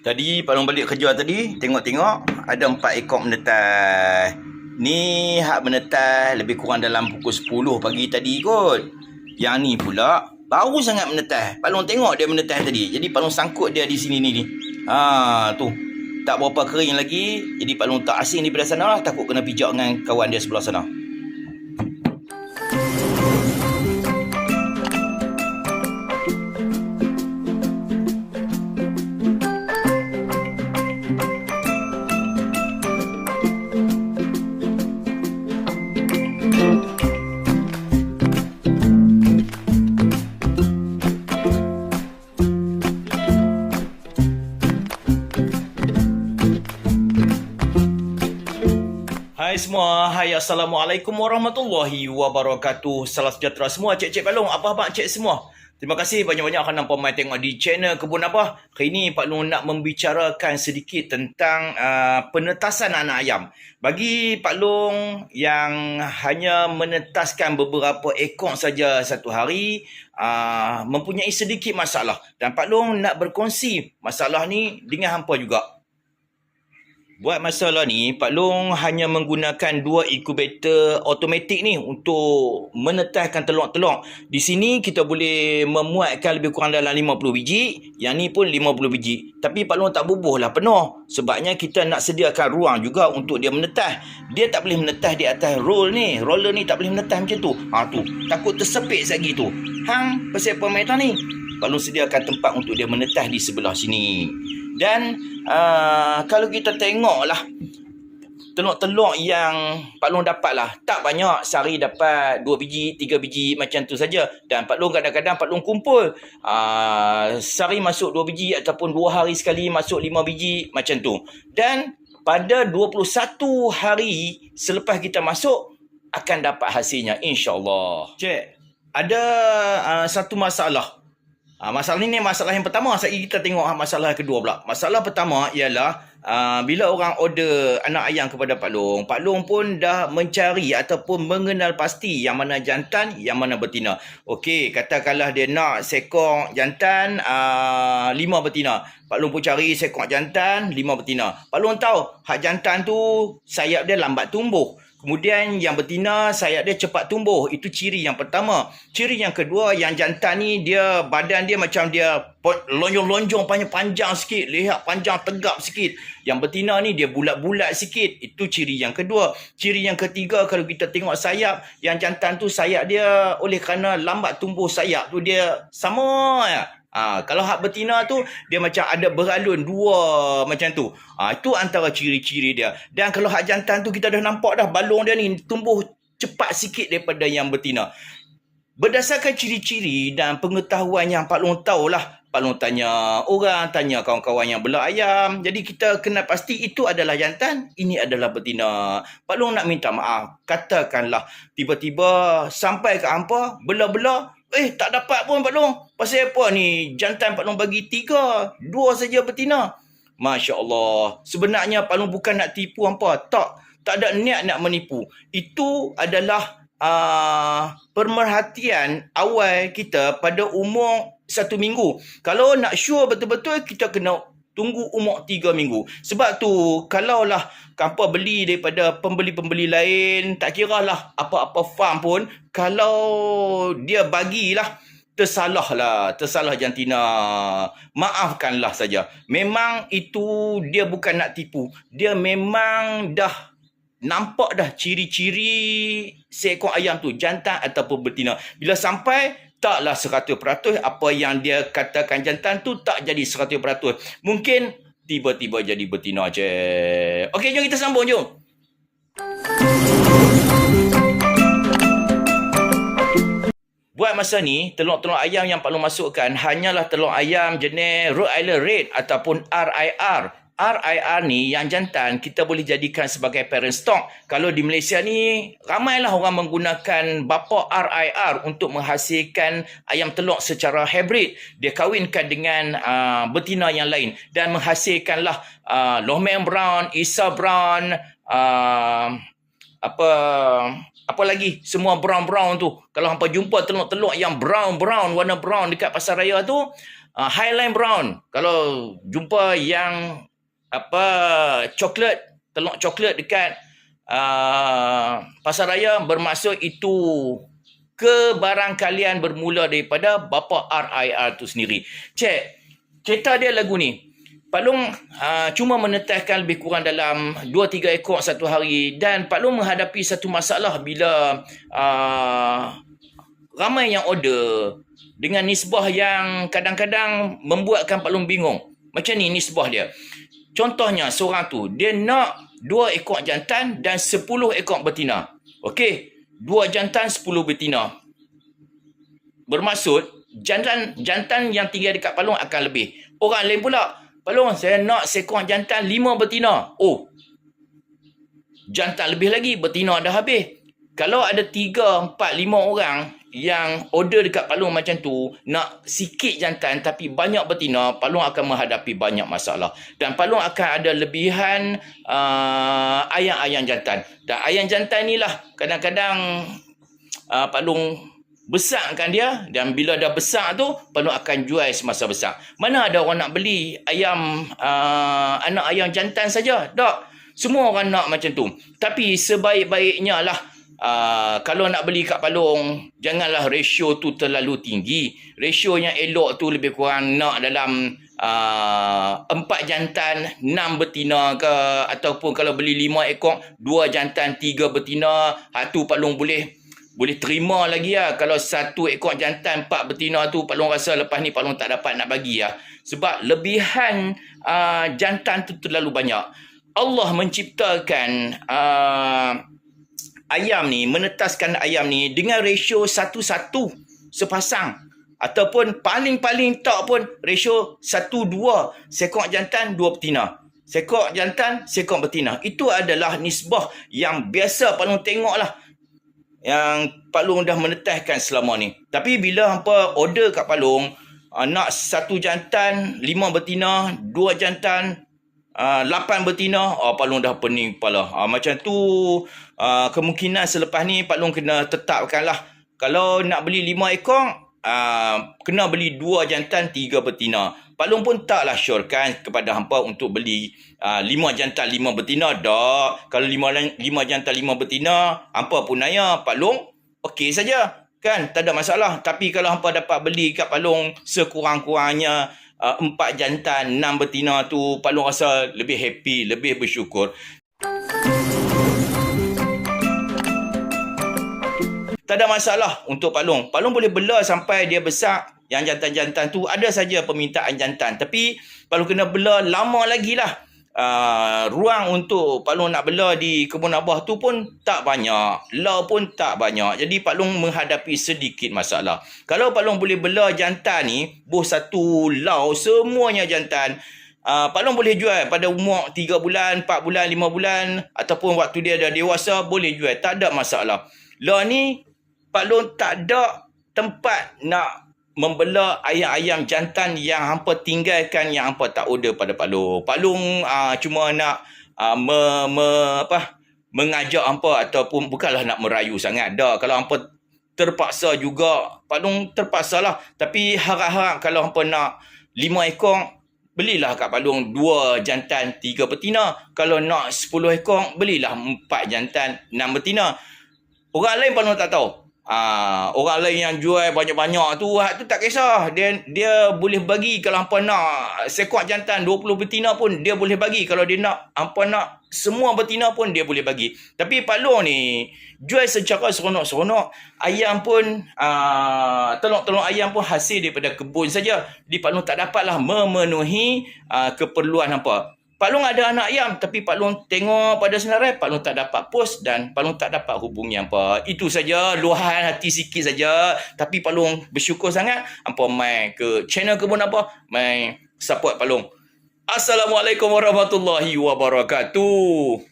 Tadi Pak Long balik kerja tadi, tengok-tengok ada empat ekor menetas. Ni hak menetas lebih kurang dalam pukul 10 pagi tadi kot. Yang ni pula baru sangat menetas. Pak Long tengok dia menetas tadi. Jadi Pak Long sangkut dia di sini ni ni. Ha tu. Tak berapa kering lagi. Jadi Pak Long tak asing daripada sana lah. Takut kena pijak dengan kawan dia sebelah sana. Semua, hai Assalamualaikum warahmatullahi wabarakatuh. Salam sejahtera semua, cik-cik balong, apa-apa cik semua? Terima kasih banyak-banyak kerana pemain tengok di channel Kebun Apa Hari ini Pak Long nak membicarakan sedikit tentang uh, penetasan anak ayam. Bagi Pak Long yang hanya menetaskan beberapa ekor saja satu hari uh, Mempunyai sedikit masalah. Dan Pak Long nak berkongsi masalah ni dengan hampa juga Buat masalah ni, Pak Long hanya menggunakan dua incubator automatik ni untuk menetaskan telur-telur. Di sini kita boleh memuatkan lebih kurang dalam 50 biji. Yang ni pun 50 biji. Tapi Pak Long tak bubuh lah penuh. Sebabnya kita nak sediakan ruang juga untuk dia menetas. Dia tak boleh menetas di atas roll ni. Roller ni tak boleh menetas macam tu. Ha tu. Takut tersepit lagi tu. Hang, pasal pemerintah ni. Long sediakan tempat untuk dia menetas di sebelah sini. Dan uh, kalau kita tengoklah telur-telur yang Pak Long dapat lah. Tak banyak. Sehari dapat 2 biji, 3 biji macam tu saja. Dan Pak Long kadang-kadang Pak Long kumpul. Uh, sehari masuk 2 biji ataupun 2 hari sekali masuk 5 biji macam tu. Dan pada 21 hari selepas kita masuk akan dapat hasilnya insyaAllah. Cik, ada uh, satu masalah. Ha, masalah ni ni masalah yang pertama. Sekali kita tengok masalah yang kedua pula. Masalah pertama ialah uh, bila orang order anak ayam kepada Pak Long, Pak Long pun dah mencari ataupun mengenal pasti yang mana jantan, yang mana betina. Okey, katakanlah dia nak sekor jantan, uh, lima betina. Pak Long pun cari sekor jantan, lima betina. Pak Long tahu hak jantan tu sayap dia lambat tumbuh. Kemudian yang betina sayap dia cepat tumbuh. Itu ciri yang pertama. Ciri yang kedua yang jantan ni dia badan dia macam dia lonjong-lonjong panjang-panjang sikit. Lehat panjang tegap sikit. Yang betina ni dia bulat-bulat sikit. Itu ciri yang kedua. Ciri yang ketiga kalau kita tengok sayap. Yang jantan tu sayap dia oleh kerana lambat tumbuh sayap tu dia sama ya. Ha, kalau hak betina tu dia macam ada beralun dua macam tu. Ha, itu antara ciri-ciri dia. Dan kalau hak jantan tu kita dah nampak dah balung dia ni tumbuh cepat sikit daripada yang betina. Berdasarkan ciri-ciri dan pengetahuan yang Pak Long tahulah. Pak Long tanya orang, tanya kawan-kawan yang belak ayam. Jadi kita kena pasti itu adalah jantan, ini adalah betina. Pak Long nak minta maaf. Katakanlah tiba-tiba sampai ke hampa, bela-bela, Eh, tak dapat pun Pak Long. Pasal apa ni? Jantan Pak Long bagi tiga. Dua saja betina. Masya Allah. Sebenarnya Pak Long bukan nak tipu apa. Tak. Tak ada niat nak menipu. Itu adalah uh, pemerhatian awal kita pada umur satu minggu. Kalau nak sure betul-betul, kita kena tunggu umur tiga minggu. Sebab tu, kalaulah kampa beli daripada pembeli-pembeli lain, tak kira lah apa-apa farm pun, kalau dia bagilah, tersalah lah, tersalah jantina. Maafkanlah saja. Memang itu dia bukan nak tipu. Dia memang dah nampak dah ciri-ciri seekor ayam tu, jantan ataupun betina. Bila sampai, taklah 100% apa yang dia katakan jantan tu tak jadi 100%. Mungkin tiba-tiba jadi betina je. Okey, jom kita sambung jom. Buat masa ni, telur-telur ayam yang Long masukkan hanyalah telur ayam jenis Rhode Island Red ataupun RIR. RIR ni yang jantan kita boleh jadikan sebagai parent stock. Kalau di Malaysia ni ramailah orang menggunakan bapa RIR untuk menghasilkan ayam telur secara hybrid. Dia kahwinkan dengan uh, betina yang lain dan menghasilkanlah uh, Lohman Brown, Isa Brown, uh, apa apa lagi semua brown brown tu kalau hampa jumpa telur-telur yang brown brown warna brown dekat pasar raya tu uh, Highline Brown. Kalau jumpa yang apa coklat, telur coklat dekat uh, pasar raya bermaksud itu kebarangkalian bermula daripada bapa RIR tu sendiri. Cek, cerita dia lagu ni. Pak Long uh, cuma meneteskan lebih kurang dalam 2-3 ekor satu hari dan Pak Long menghadapi satu masalah bila uh, ramai yang order dengan nisbah yang kadang-kadang membuatkan Pak Long bingung. Macam ni nisbah dia. Contohnya seorang tu dia nak 2 ekor jantan dan 10 ekor betina. Okey, 2 jantan 10 betina. Bermaksud jantan jantan yang tinggal dekat Palung akan lebih. Orang lain pula Palung, saya nak seekor jantan lima betina. Oh, jantan lebih lagi, betina dah habis. Kalau ada tiga, empat, lima orang yang order dekat Palung macam tu, nak sikit jantan tapi banyak betina, Palung akan menghadapi banyak masalah. Dan Palung akan ada lebihan uh, ayam-ayam jantan. Dan ayam jantan ni lah kadang-kadang uh, Palung besarkan dia dan bila dah besar tu penuh akan jual semasa besar. Mana ada orang nak beli ayam uh, anak ayam jantan saja? Tak. Semua orang nak macam tu. Tapi sebaik-baiknya lah uh, kalau nak beli kat Palung janganlah ratio tu terlalu tinggi. Ratio yang elok tu lebih kurang nak dalam uh, empat jantan, enam betina ke ataupun kalau beli lima ekor, dua jantan, tiga betina, hatu Palung boleh boleh terima lagi lah kalau satu ekor jantan empat betina tu Pak Long rasa lepas ni Pak Long tak dapat nak bagi lah. Sebab lebihan uh, jantan tu terlalu banyak. Allah menciptakan uh, ayam ni, menetaskan ayam ni dengan ratio satu-satu sepasang. Ataupun paling-paling tak pun ratio satu-dua sekor jantan, dua betina. Sekor jantan, sekor betina. Itu adalah nisbah yang biasa Pak Long tengok lah yang Pak Long dah menetahkan selama ni. Tapi bila hampa order kat Pak Long, uh, nak satu jantan, lima betina, dua jantan, uh, lapan betina, uh, Pak Long dah pening kepala. Uh, macam tu, uh, kemungkinan selepas ni Pak Long kena tetapkan lah. Kalau nak beli lima ekor, uh, kena beli dua jantan, tiga betina. Pak Long pun taklah syorkan kepada hampa untuk beli uh, lima jantan, lima betina. Tak. Kalau lima, lima jantan, lima betina, hampa pun naya. Pak Long, okey saja. Kan, tak ada masalah. Tapi kalau hampa dapat beli kat Pak Long sekurang-kurangnya uh, empat jantan, enam betina tu, Pak Long rasa lebih happy, lebih bersyukur. Tak ada masalah untuk Pak Long. Pak Long boleh bela sampai dia besar. Yang jantan-jantan tu ada saja permintaan jantan. Tapi Pak Long kena bela lama lagi lah. Uh, ruang untuk Pak Long nak bela di kebun abah tu pun tak banyak. Law pun tak banyak. Jadi Pak Long menghadapi sedikit masalah. Kalau Pak Long boleh bela jantan ni, boh satu law semuanya jantan. Uh, Pak Long boleh jual pada umur 3 bulan, 4 bulan, 5 bulan ataupun waktu dia dah dewasa boleh jual. Tak ada masalah. Law ni Pak Long tak ada tempat nak membela ayam-ayam jantan yang hampa tinggalkan yang hampa tak order pada Pak Long. Pak Long uh, cuma nak uh, me, me, apa, mengajak hampa ataupun bukanlah nak merayu sangat. Dah kalau hampa terpaksa juga, Pak Long terpaksa lah. Tapi harap-harap kalau hampa nak lima ekor, belilah kat Pak dua jantan, tiga betina. Kalau nak sepuluh ekor, belilah empat jantan, enam betina. Orang lain Pak tak tahu. Ah, orang lain yang jual banyak-banyak tu hak tu tak kisah. Dia dia boleh bagi kalau hangpa nak sekuat jantan 20 betina pun dia boleh bagi. Kalau dia nak hangpa nak semua betina pun dia boleh bagi. Tapi Pak ni jual secara seronok-seronok. Ayam pun uh, telur-telur ayam pun hasil daripada kebun saja. Di Pak tak dapatlah memenuhi uh, keperluan hangpa. Pak Long ada anak ayam tapi Pak Long tengok pada senarai Pak Long tak dapat post dan Pak Long tak dapat hubungi apa. Itu saja luahan hati sikit saja tapi Pak Long bersyukur sangat apa mai ke channel kebun apa mai support Pak Long. Assalamualaikum warahmatullahi wabarakatuh.